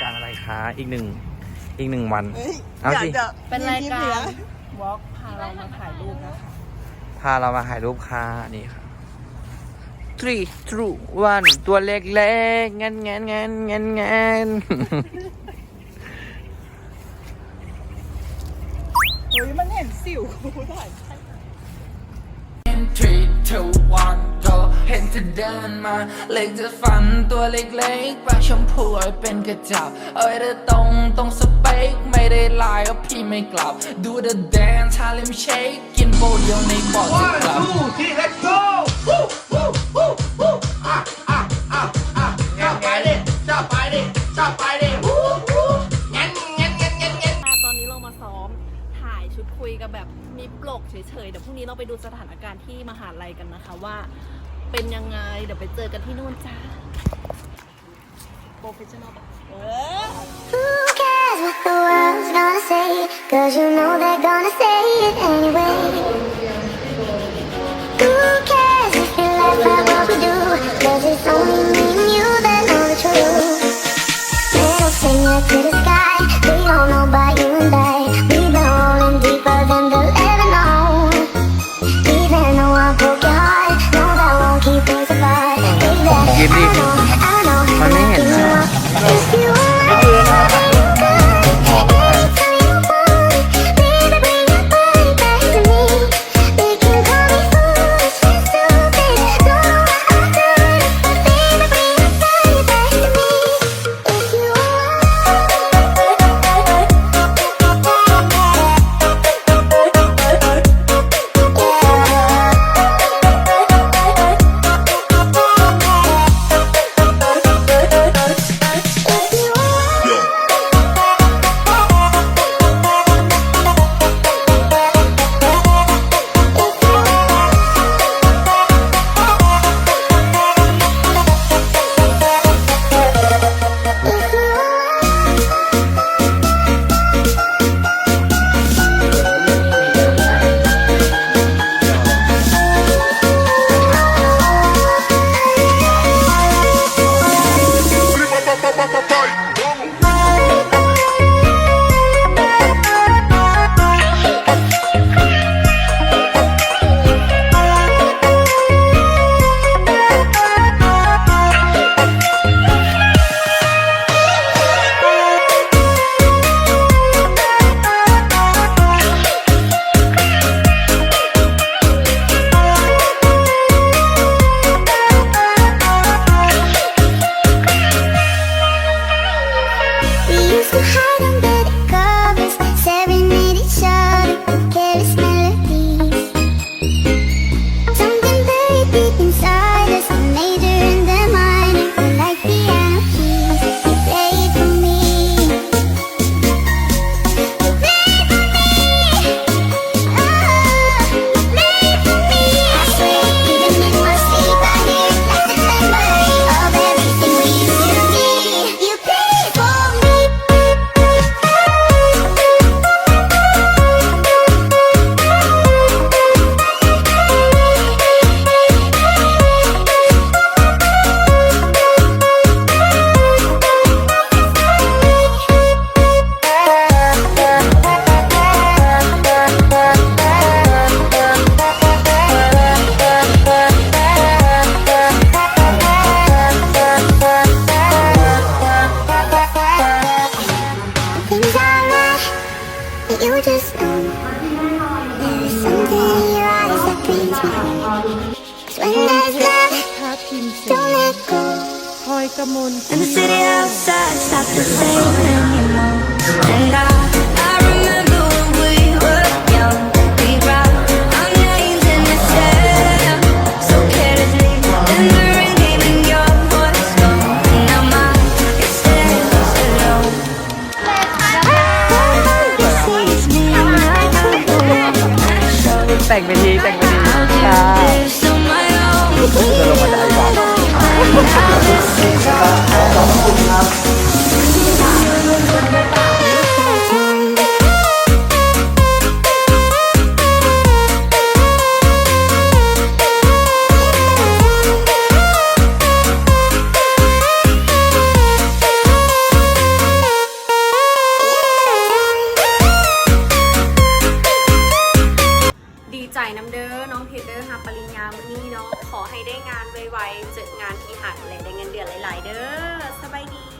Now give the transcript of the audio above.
การอะไรคะ อีกหนึ่งอีกหนึ่งวันเฮ้ยเอาสิยจะเป็นรายมีคลิปกาเหลือรวอล์กพาเรามาถ่ายรูปนะคะพาเรามาถ่ายรูปค่ะนี่ค่ะ three two one ตัวเล็กๆงั้นงั้นงั้นงั้นงั้นเฮ้ยมันเห็นสิวกูถ่าย three two one go เห็นเธอเดินมาเล็กจะฟันตัวเล็กๆปากชมพูเอาเป็นกระจับ เอ้ยเธอตรงตรงสเปคไม่ได้ลายก็พี่ไม่กลับ ดูเธอแดนชาเลมเชคกินโบเดียวในบอดจะกลับตอนนี้เรามาซ้อมถ่ายชุดคุยกับแบบมีปลกเฉยๆเดี๋ยวพรุ่งนี้เราไปดูสถานการณ์ที่มหาลัยกันนะคะว่า เป็นยังไง เดี๋ยวไปเจอกันที่นู่นจ้าโปรเฟชชั่นอลเออ Who cares what the world's gonna say? Cause you know they're gonna say it anyway. give it. You just know There is something in your eyes that brings me home 'Cause when there's love, ภาพพิมพ์เสียง don't let go พลอยกมล And the city outside stopped the same แต่งไปทีแต่งไปทีค่ะจะลงมาจกไอ้บอก Now this is all. น้ำเด้อน้องเพชรเด้อหาปริญญามื้อนี้เนาะขอให้ได้งานไวๆเจองานที่หักเลยได้เงินเดือนหลายๆ เด้อสบายดี